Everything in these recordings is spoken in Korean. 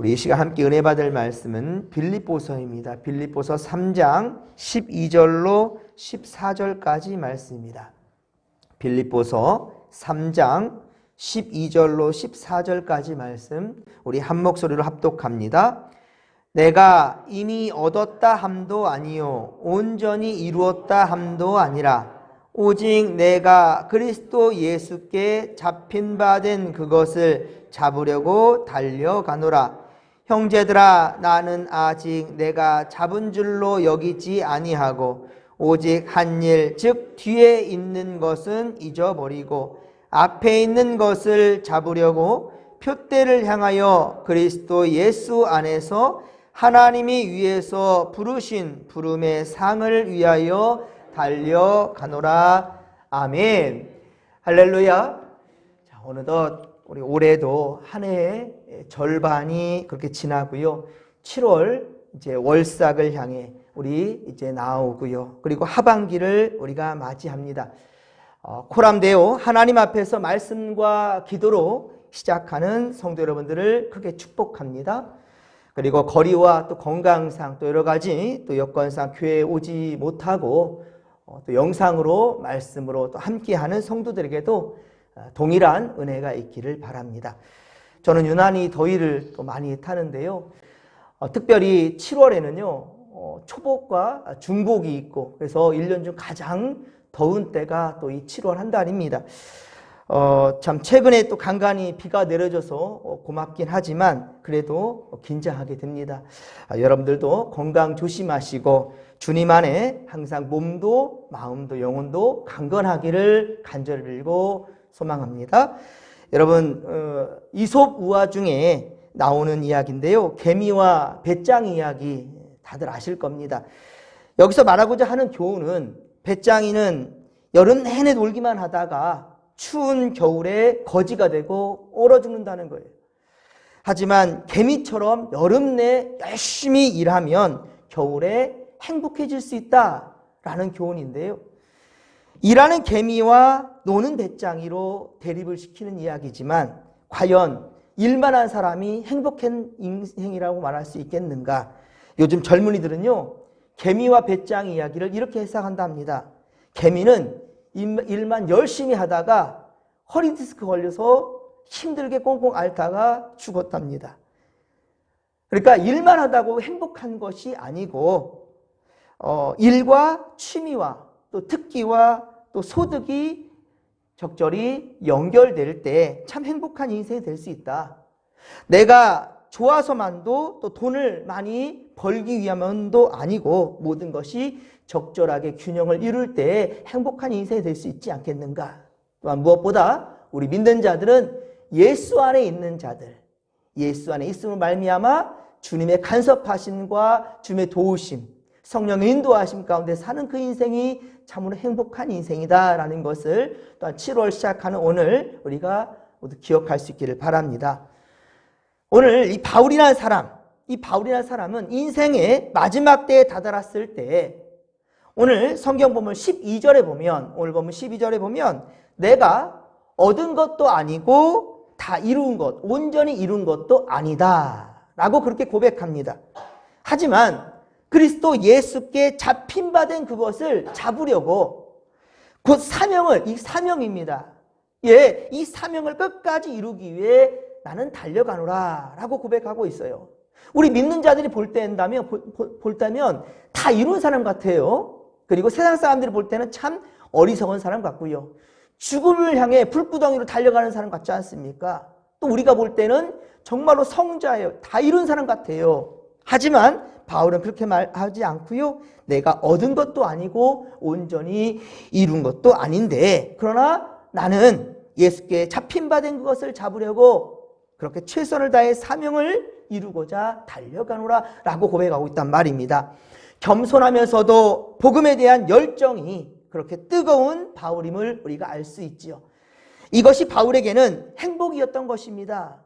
우리 이 시간 함께 은혜 받을 말씀은 빌립보서입니다. 빌립보서 3장 12절로 14절까지 말씀입니다. 빌립보서 3장 12절로 14절까지 말씀 우리 한 목소리로 합독합니다. 내가 이미 얻었다 함도 아니요 온전히 이루었다 함도 아니라 오직 내가 그리스도 예수께 잡힌 바 된 그것을 잡으려고 달려가노라 형제들아 나는 아직 내가 잡은 줄로 여기지 아니하고 오직 한 일 즉 뒤에 있는 것은 잊어버리고 앞에 있는 것을 잡으려고 표대를 향하여 그리스도 예수 안에서 하나님이 위에서 부르신 부름의 상을 위하여 달려가노라. 아멘. 할렐루야. 자, 어느덧 우리 올해도 한 해의 절반이 그렇게 지나고요. 7월 이제 월삭을 향해 우리 이제 나오고요. 그리고 하반기를 우리가 맞이합니다. 어, 코람데오 하나님 앞에서 말씀과 기도로 시작하는 성도 여러분들을 크게 축복합니다. 그리고 거리와 또 건강상 또 여러 가지 또 여건상 교회에 오지 못하고 어, 또 영상으로 말씀으로 또 함께하는 성도들에게도 어, 동일한 은혜가 있기를 바랍니다. 저는 유난히 더위를 또 많이 타는데요. 어, 특별히 7월에는요, 어, 초복과 중복이 있고, 그래서 1년 중 가장 더운 때가 또 이 7월 한 달입니다. 어, 참, 최근에 또 간간히 비가 내려져서 어, 고맙긴 하지만, 그래도 긴장하게 됩니다. 아, 여러분들도 건강 조심하시고, 주님 안에 항상 몸도, 마음도, 영혼도 강건하기를 간절히 빌고 소망합니다. 여러분, 어, 이솝 우화 중에 나오는 이야기인데요. 개미와 배짱 이야기 다들 아실 겁니다. 여기서 말하고자 하는 교훈은 배짱이는 여름 내내 놀기만 하다가 추운 겨울에 거지가 되고 얼어 죽는다는 거예요. 하지만 개미처럼 여름 내 열심히 일하면 겨울에 행복해질 수 있다라는 교훈인데요. 일하는 개미와 노는 배짱이로 대립을 시키는 이야기지만 과연 일만 한 사람이 행복한 인생이라고 말할 수 있겠는가? 요즘 젊은이들은요, 개미와 배짱 이야기를 이렇게 해석한답니다. 개미는 일만 열심히 하다가 허리 디스크 걸려서 힘들게 꽁꽁 앓다가 죽었답니다. 그러니까 일만 하다고 행복한 것이 아니고 어, 일과 취미와 또 특기와 또 소득이 적절히 연결될 때 참 행복한 인생이 될 수 있다. 내가 좋아서만도 또 돈을 많이 벌기 위함도 아니고 모든 것이 적절하게 균형을 이룰 때 행복한 인생이 될 수 있지 않겠는가. 또한 무엇보다 우리 믿는 자들은 예수 안에 있는 자들, 예수 안에 있음을 말미암아 주님의 간섭하심과 주님의 도우심, 성령의 인도하심 가운데 사는 그 인생이 참으로 행복한 인생이다라는 것을 또한 7월 시작하는 오늘 우리가 모두 기억할 수 있기를 바랍니다. 오늘 이 바울이라는 사람, 이 바울이라는 사람은 인생의 마지막 때에 다다랐을 때 오늘 성경 보면 12절에 보면 오늘 보면 12절에 보면 내가 얻은 것도 아니고 다 이룬 것, 온전히 이룬 것도 아니다. 라고 그렇게 고백합니다. 하지만 그리스도 예수께 잡힌 바 된 그것을 잡으려고 곧 사명을, 이 사명입니다. 예, 이 사명을 끝까지 이루기 위해 나는 달려가노라 라고 고백하고 있어요. 우리 믿는 자들이 볼 때다면, 볼 때면 다 이룬 사람 같아요. 그리고 세상 사람들이 볼 때는 참 어리석은 사람 같고요. 죽음을 향해 불구덩이로 달려가는 사람 같지 않습니까? 또 우리가 볼 때는 정말로 성자예요. 다 이룬 사람 같아요. 하지만 바울은 그렇게 말하지 않고요. 내가 얻은 것도 아니고 온전히 이룬 것도 아닌데 그러나 나는 예수께 잡힌 바된 그것을 잡으려고 그렇게 최선을 다해 사명을 이루고자 달려가노라 라고 고백하고 있단 말입니다. 겸손하면서도 복음에 대한 열정이 그렇게 뜨거운 바울임을 우리가 알 수 있지요. 이것이 바울에게는 행복이었던 것입니다.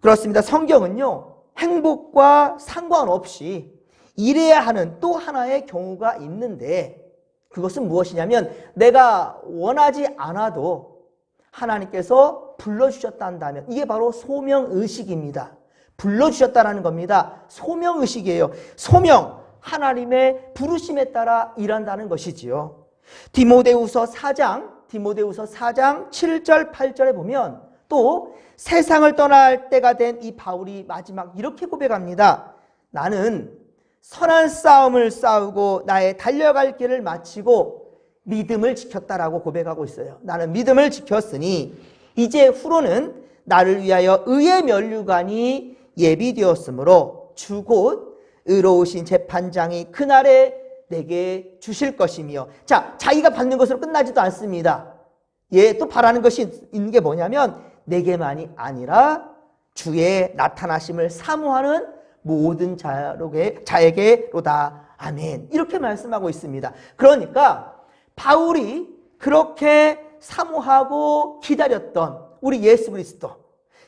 그렇습니다. 성경은요, 행복과 상관없이 일해야 하는 또 하나의 경우가 있는데 그것은 무엇이냐면 내가 원하지 않아도 하나님께서 불러주셨다 한다면 이게 바로 소명의식입니다. 불러주셨다라는 겁니다. 소명의식이에요. 소명, 하나님의 부르심에 따라 일한다는 것이지요. 디모데우서 4장, 디모데우서 4장 7절, 8절에 보면 또 세상을 떠날 때가 된 이 바울이 마지막 이렇게 고백합니다. 나는 선한 싸움을 싸우고 나의 달려갈 길을 마치고 믿음을 지켰다라고 고백하고 있어요. 나는 믿음을 지켰으니 이제 후로는 나를 위하여 의의 면류관이 예비되었으므로 주곧 의로우신 재판장이 그날에 내게 주실 것이며 자 자기가 받는 것으로 끝나지도 않습니다. 예, 또 바라는 것이 있는 게 뭐냐면 내게만이 아니라 주의 나타나심을 사모하는 모든 자에게, 자에게로다. 아멘. 이렇게 말씀하고 있습니다. 그러니까 바울이 그렇게 사모하고 기다렸던 우리 예수 그리스도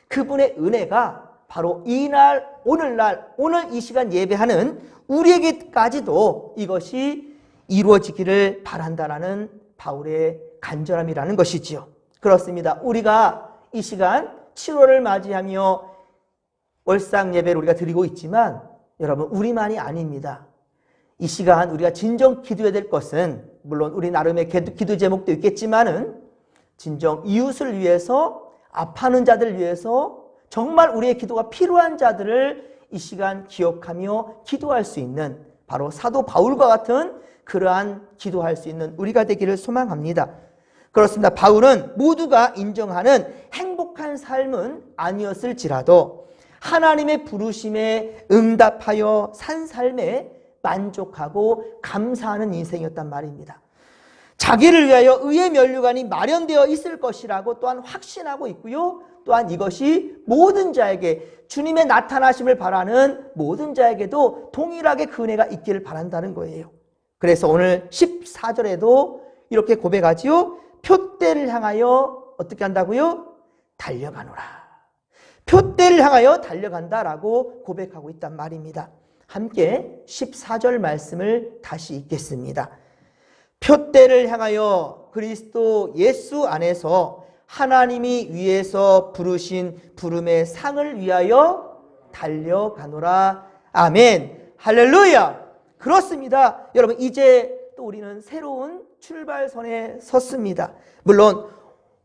그분의 은혜가 바로 이날 오늘날 오늘 이 시간 예배하는 우리에게까지도 이것이 이루어지기를 바란다라는 바울의 간절함이라는 것이지요. 그렇습니다. 우리가 이 시간 7월을 맞이하며 월상 예배를 우리가 드리고 있지만 여러분 우리만이 아닙니다. 이 시간 우리가 진정 기도해야 될 것은 물론 우리 나름의 기도, 제목도 있겠지만은 진정 이웃을 위해서 아파하는 자들을 위해서 정말 우리의 기도가 필요한 자들을 이 시간 기억하며 기도할 수 있는 바로 사도 바울과 같은 그러한 기도할 수 있는 우리가 되기를 소망합니다. 그렇습니다. 바울은 모두가 인정하는 행복한 삶은 아니었을지라도 하나님의 부르심에 응답하여 산 삶에 만족하고 감사하는 인생이었단 말입니다. 자기를 위하여 의의 면류관이 마련되어 있을 것이라고 또한 확신하고 있고요. 또한 이것이 모든 자에게 주님의 나타나심을 바라는 모든 자에게도 동일하게 그 은혜가 있기를 바란다는 거예요. 그래서 오늘 14절에도 이렇게 고백하지요. 표대를 향하여 어떻게 한다고요? 달려가노라. 표대를 향하여 달려간다라고 고백하고 있단 말입니다. 함께 14절 말씀을 다시 읽겠습니다. 표대를 향하여 그리스도 예수 안에서 하나님이 위에서 부르신 부름의 상을 위하여 달려가노라. 아멘. 할렐루야. 그렇습니다. 여러분, 이제 또 우리는 새로운 출발선에 섰습니다. 물론,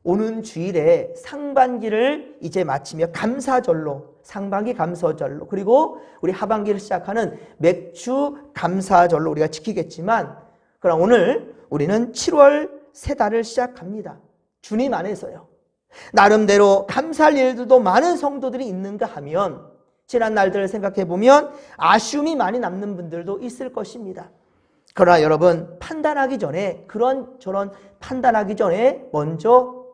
오는 주일에 상반기를 이제 마치며 감사절로, 상반기 감사절로, 그리고 우리 하반기를 시작하는 맥주 감사절로 우리가 지키겠지만, 그럼 오늘 우리는 7월 세 달을 시작합니다. 주님 안에서요. 나름대로 감사할 일들도 많은 성도들이 있는가 하면 지난 날들을 생각해 보면 아쉬움이 많이 남는 분들도 있을 것입니다. 그러나 여러분 판단하기 전에 그런 저런 판단하기 전에 먼저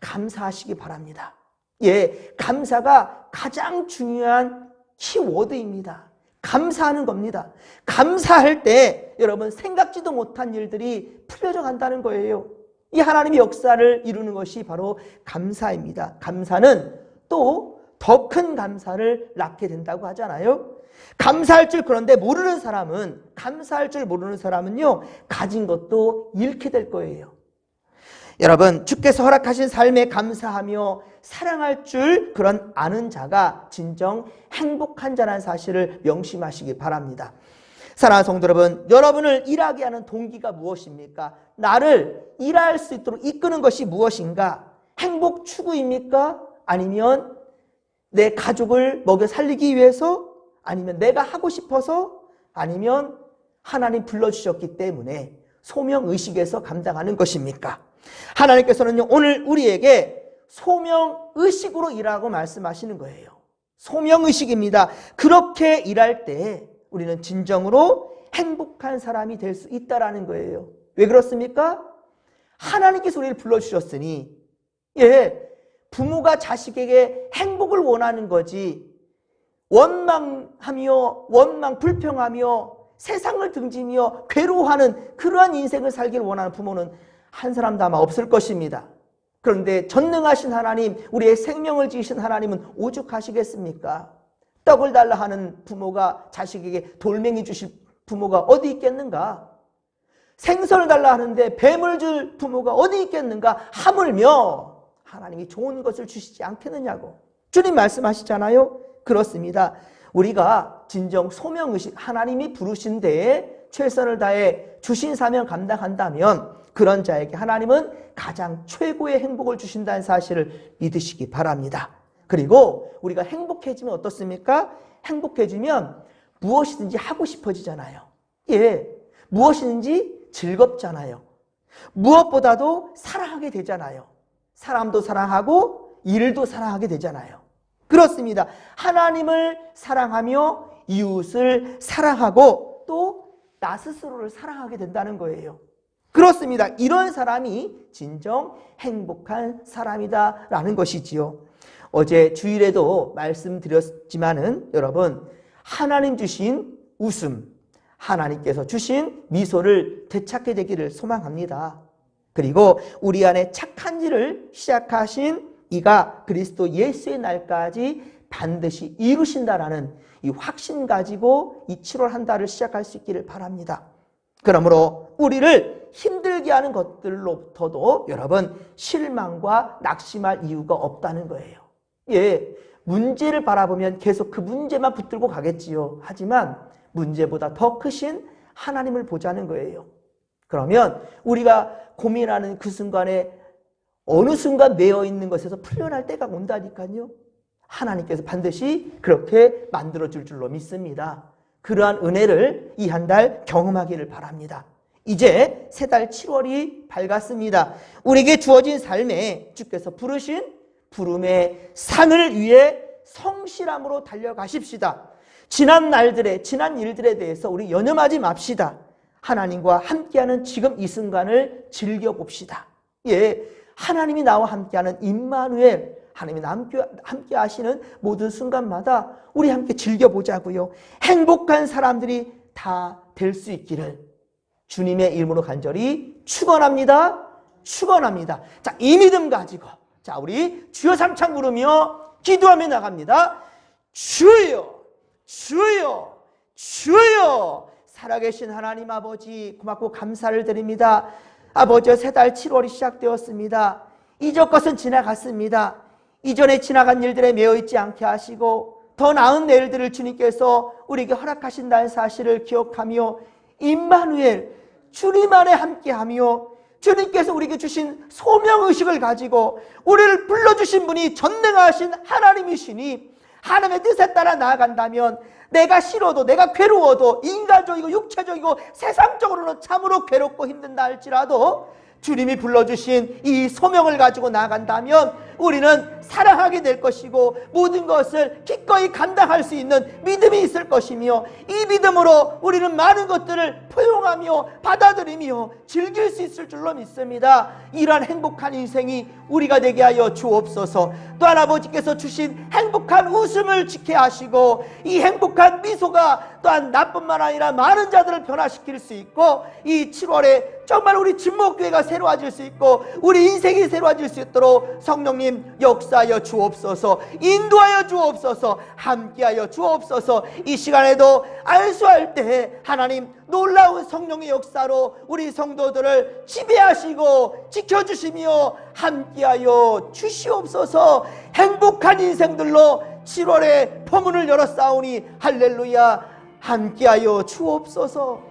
감사하시기 바랍니다. 예, 감사가 가장 중요한 키워드입니다. 감사하는 겁니다. 감사할 때 여러분 생각지도 못한 일들이 풀려져 간다는 거예요. 이 하나님의 역사를 이루는 것이 바로 감사입니다. 감사는 또 더 큰 감사를 낳게 된다고 하잖아요. 감사할 줄 그런데 모르는 사람은 감사할 줄 모르는 사람은요 가진 것도 잃게 될 거예요. 여러분 주께서 허락하신 삶에 감사하며 사랑할 줄 그런 아는 자가 진정 행복한 자라는 사실을 명심하시기 바랍니다. 사랑하는 성도 여러분, 여러분을 일하게 하는 동기가 무엇입니까? 나를 일할 수 있도록 이끄는 것이 무엇인가? 행복 추구입니까? 아니면 내 가족을 먹여 살리기 위해서? 아니면 내가 하고 싶어서? 아니면 하나님 불러주셨기 때문에 소명의식에서 감당하는 것입니까? 하나님께서는요, 오늘 우리에게 소명의식으로 일하고 말씀하시는 거예요. 소명의식입니다. 그렇게 일할 때 우리는 진정으로 행복한 사람이 될 수 있다라는 거예요. 왜 그렇습니까? 하나님께서 우리를 불러주셨으니, 예, 부모가 자식에게 행복을 원하는 거지, 원망하며, 원망, 불평하며, 세상을 등지며 괴로워하는 그러한 인생을 살기를 원하는 부모는 한 사람도 아마 없을 것입니다. 그런데 전능하신 하나님, 우리의 생명을 지으신 하나님은 오죽하시겠습니까? 떡을 달라 하는 부모가 자식에게 돌멩이 주실 부모가 어디 있겠는가? 생선을 달라 하는데 뱀을 줄 부모가 어디 있겠는가? 하물며 하나님이 좋은 것을 주시지 않겠느냐고. 주님 말씀하시잖아요. 그렇습니다. 우리가 진정 소명의식 하나님이 부르신 데에 최선을 다해 주신 사명 감당한다면 그런 자에게 하나님은 가장 최고의 행복을 주신다는 사실을 믿으시기 바랍니다. 그리고 우리가 행복해지면 어떻습니까? 행복해지면 무엇이든지 하고 싶어지잖아요. 예. 무엇이든지 즐겁잖아요. 무엇보다도 사랑하게 되잖아요. 사람도 사랑하고 일도 사랑하게 되잖아요. 그렇습니다. 하나님을 사랑하며 이웃을 사랑하고 또 나 스스로를 사랑하게 된다는 거예요. 그렇습니다. 이런 사람이 진정 행복한 사람이다라는 것이지요. 어제 주일에도 말씀드렸지만은 여러분 하나님 주신 웃음, 하나님께서 주신 미소를 되찾게 되기를 소망합니다. 그리고 우리 안에 착한 일을 시작하신 이가 그리스도 예수의 날까지 반드시 이루신다라는 이 확신 가지고 이 7월 한 달을 시작할 수 있기를 바랍니다. 그러므로 우리를 힘들게 하는 것들로부터도 여러분 실망과 낙심할 이유가 없다는 거예요. 예, 문제를 바라보면 계속 그 문제만 붙들고 가겠지요. 하지만 문제보다 더 크신 하나님을 보자는 거예요. 그러면 우리가 고민하는 그 순간에 어느 순간 매여 있는 것에서 풀려날 때가 온다니까요. 하나님께서 반드시 그렇게 만들어 줄 줄로 믿습니다. 그러한 은혜를 이 한 달 경험하기를 바랍니다. 이제 세 달 7월이 밝았습니다. 우리에게 주어진 삶에 주께서 부르신 부름의 산을 위해 성실함으로 달려가십시다. 지난 날들의 지난 일들에 대해서 우리 연연하지 맙시다. 하나님과 함께하는 지금 이 순간을 즐겨 봅시다. 예, 하나님이 나와 함께하는 임마누엘 하나님이 함께, 하시는 모든 순간마다 우리 함께 즐겨보자고요. 행복한 사람들이 다 될 수 있기를 주님의 이름으로 간절히 축원합니다. 축원합니다. 자, 이 믿음 가지고 자, 우리 주여 삼창 부르며 기도하며 나갑니다. 주여, 주여, 주여. 살아계신 하나님 아버지 고맙고 감사를 드립니다. 아버지 세달 7월이 시작되었습니다. 이전 것은 지나갔습니다. 이전에 지나간 일들에 매여 있지 않게 하시고 더 나은 내일들을 주님께서 우리에게 허락하신다는 사실을 기억하며 임마누엘 주님 안에 함께하며 주님께서 우리에게 주신 소명의식을 가지고 우리를 불러주신 분이 전능하신 하나님이시니 하나님의 뜻에 따라 나아간다면 내가 싫어도 내가 괴로워도 인간적이고 육체적이고 세상적으로는 참으로 괴롭고 힘든다 할지라도 주님이 불러주신 이 소명을 가지고 나아간다면 우리는 사랑하게 될 것이고 모든 것을 기꺼이 감당할 수 있는 믿음이 있을 것이며 이 믿음으로 우리는 많은 것들을 포용하며 받아들이며 즐길 수 있을 줄로 믿습니다. 이러한 행복한 인생이 우리가 되게 하여 주옵소서. 또한 아버지께서 주신 행복한 웃음을 지게 하시고 이 행복한 미소가 또한 나뿐만 아니라 많은 자들을 변화시킬 수 있고 이 7월에 정말 우리 진목교회가 새로워질 수 있고 우리 인생이 새로워질 수 있도록 성령님 역사 하여 주옵소서 인도하여 주옵소서 함께하여 주옵소서. 이 시간에도 안수할 때 하나님 놀라운 성령의 역사로 우리 성도들을 지배하시고 지켜주시며 함께하여 주시옵소서. 행복한 인생들로 7월에 포문을 열었사오니 할렐루야. 함께하여 주옵소서